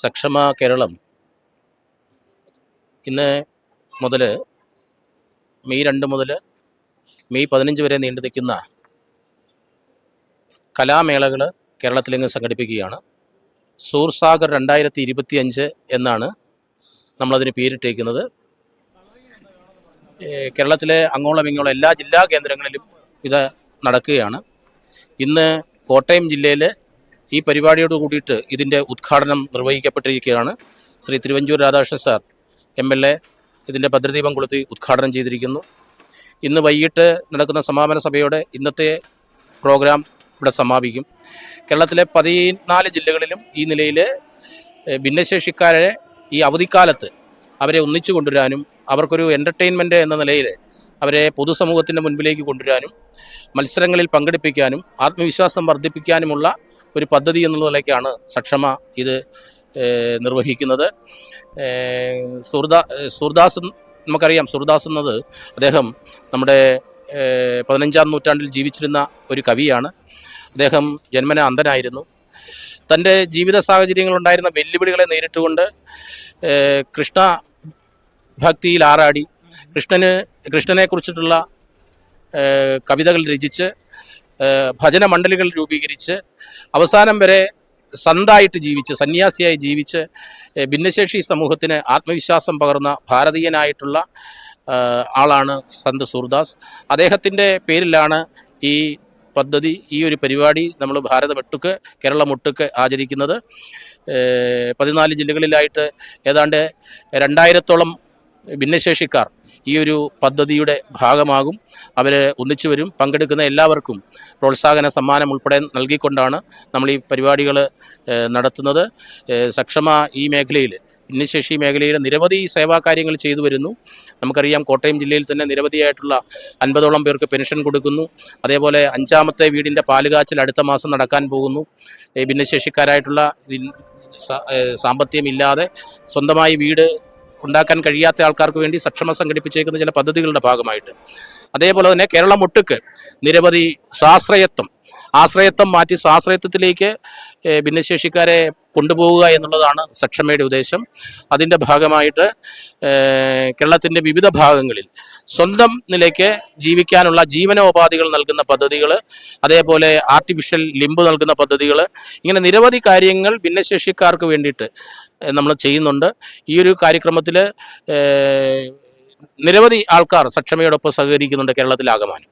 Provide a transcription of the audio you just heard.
സക്ഷമ കേരളം ഇന്ന് മുതൽ മെയ് രണ്ട് മുതൽ മെയ് പതിനഞ്ച് വരെ നീണ്ടു നിൽക്കുന്ന കലാമേളകൾ കേരളത്തിലെങ്ങും സംഘടിപ്പിക്കുകയാണ്. സൂർസാഗർ രണ്ടായിരത്തി ഇരുപത്തി അഞ്ച് എന്നാണ് നമ്മളതിന് പേരിട്ടേക്കുന്നത്. കേരളത്തിലെ അങ്ങോളം ഇങ്ങോളം എല്ലാ ജില്ലാ കേന്ദ്രങ്ങളിലും ഇത് നടക്കുകയാണ്. ഇന്ന് കോട്ടയം ജില്ലയിൽ ഈ പരിപാടിയോട് കൂടിയിട്ട് ഇതിന്റെ ഉദ്ഘാടനം നിർവഹിക്കപ്പെട്ടിരിക്കുകയാണ് Shri Thiruvanchoor Radhakrishnan sir M L A ഇതിന്റെ ഭദ്രദീപം കൊളുത്തി ഉദ്ഘാടനം ചെയ്തിരിക്കുന്നു. ഇന്ന് വൈകിട്ട് നടക്കുന്ന സമാപന സഭയുടെ ഇന്നത്തെ പ്രോഗ്രാം ഇവിടെ സമാപിക്കും. കേരളത്തിലെ പതിനാല് ജില്ലകളിലും ഈ നിലയിൽ ഭിന്നശേഷിക്കാരെ ഈ അവധിക്കാലത്ത് അവരെ ഒന്നിച്ചു കൊണ്ടുവരാനും അവർക്കൊരു എന്റർടൈൻമെന്റ് എന്ന നിലയിൽ അവരെ പൊതുസമൂഹത്തിന്റെ മുൻപിലേക്ക് കൊണ്ടുവരാനും മത്സരങ്ങളിൽ പങ്കെടുപ്പിക്കാനും ആത്മവിശ്വാസം വർദ്ധിപ്പിക്കാനുമുള്ള ഒരു പദ്ധതി എന്നുള്ള നിലയ്ക്കാണ് സക്ഷമ ഇത് നിർവഹിക്കുന്നത്. ഏഹ്, സുഹൃദാ സുഹൃദാസ് നമുക്കറിയാം സുഹൃദാസ് എന്നത് അദ്ദേഹം നമ്മുടെ പതിനഞ്ചാം നൂറ്റാണ്ടിൽ ജീവിച്ചിരുന്ന ഒരു കവിയാണ്. അദ്ദേഹം ജന്മന അന്ധനായിരുന്നു. തന്റെ ജീവിത സാഹചര്യങ്ങളുണ്ടായിരുന്ന വെല്ലുവിളികളെ നേരിട്ടുകൊണ്ട് കൃഷ്ണ ഭക്തിയിൽ ആറാടി. കൃഷ്ണന് കൃഷ്ണനെ കുറിച്ചിട്ടുള്ള കവിതകൾ രചിച്ച് ഭജന മണ്ഡലികൾ രൂപീകരിച്ച് അവസാനം വരെ സന്തായിട്ട് ജീവിച്ച് സന്യാസിയായി ജീവിച്ച് ഭിന്നശേഷി സമൂഹത്തിന് ആത്മവിശ്വാസം പകർന്ന ഭാരതീയനായിട്ടുള്ള ആളാണ് സന്ത് സൂർദാസ്. അദ്ദേഹത്തിന്റെ പേരിലാണ് ഈ പദ്ധതി ഈ ഒരു പരിപാടി നമ്മൾ ഭാരതമെട്ടുക്ക് കേരളമൊട്ടുക്ക് ആചരിക്കുന്നത്. പതിനാല് ജില്ലകളിലായിട്ട് ഏതാണ്ട് രണ്ടായിരത്തോളം ഭിന്നശേഷിക്കാർ ഈ ഒരു പദ്ധതിയുടെ ഭാഗമാകും. അവർ ഒന്നിച്ചു വരും. പങ്കെടുക്കുന്ന എല്ലാവർക്കും പ്രോത്സാഹന സമ്മാനം ഉൾപ്പെടെ നൽകിക്കൊണ്ടാണ് നമ്മൾ ഈ പരിപാടികൾ നടത്തുന്നത്. സക്ഷമ ഈ മേഖലയിൽ ഭിന്നശേഷി മേഖലയിൽ നിരവധി സേവാ കാര്യങ്ങൾ ചെയ്തു വരുന്നു. നമുക്കറിയാം കോട്ടയം ജില്ലയിൽ തന്നെ നിരവധിയായിട്ടുള്ള അൻപതോളം പേർക്ക് പെൻഷൻ കൊടുക്കുന്നു. അതേപോലെ അഞ്ചാമത്തെ വീടിന്റെ പാലുകാച്ചൽ അടുത്ത മാസം നടക്കാൻ പോകുന്നു. ഭിന്നശേഷിക്കാരായിട്ടുള്ള സാമ്പത്തികമില്ലാതെ സ്വന്തമായി വീട് ഉണ്ടാക്കാൻ കഴിയാത്ത ആൾക്കാർക്ക് വേണ്ടി സക്ഷമ സംഘടിപ്പിച്ചേക്കുന്ന ചില പദ്ധതികളുടെ ഭാഗമായിട്ട്. അതേപോലെ തന്നെ കേരളം ഒട്ടുക്ക് നിരവധി സ്വാശ്രയത്വം ആശ്രയത്വം മാറ്റി സ്വാശ്രയത്വത്തിലേക്ക് ഭിന്നശേഷിക്കാരെ കൊണ്ടുപോവുക എന്നുള്ളതാണ് സക്ഷമയുടെ ഉദ്ദേശം. അതിന്റെ ഭാഗമായിട്ട് കേരളത്തിന്റെ വിവിധ ഭാഗങ്ങളിൽ സ്വന്തം നിലയ്ക്ക് ജീവിക്കാനുള്ള ജീവനോപാധികൾ നൽകുന്ന പദ്ധതികൾ അതേപോലെ ആർട്ടിഫിഷ്യൽ ലിംബ് നൽകുന്ന പദ്ധതികൾ ഇങ്ങനെ നിരവധി കാര്യങ്ങൾ ഭിന്നശേഷിക്കാർക്ക് വേണ്ടിയിട്ട് നമ്മൾ ചെയ്യുന്നുണ്ട്. ഈ ഒരു കാര്യക്രമത്തിൽ നിരവധി ആൾക്കാർ സക്ഷമയോടൊപ്പം സഹകരിക്കുന്നുണ്ട് കേരളത്തിലാകമാനം.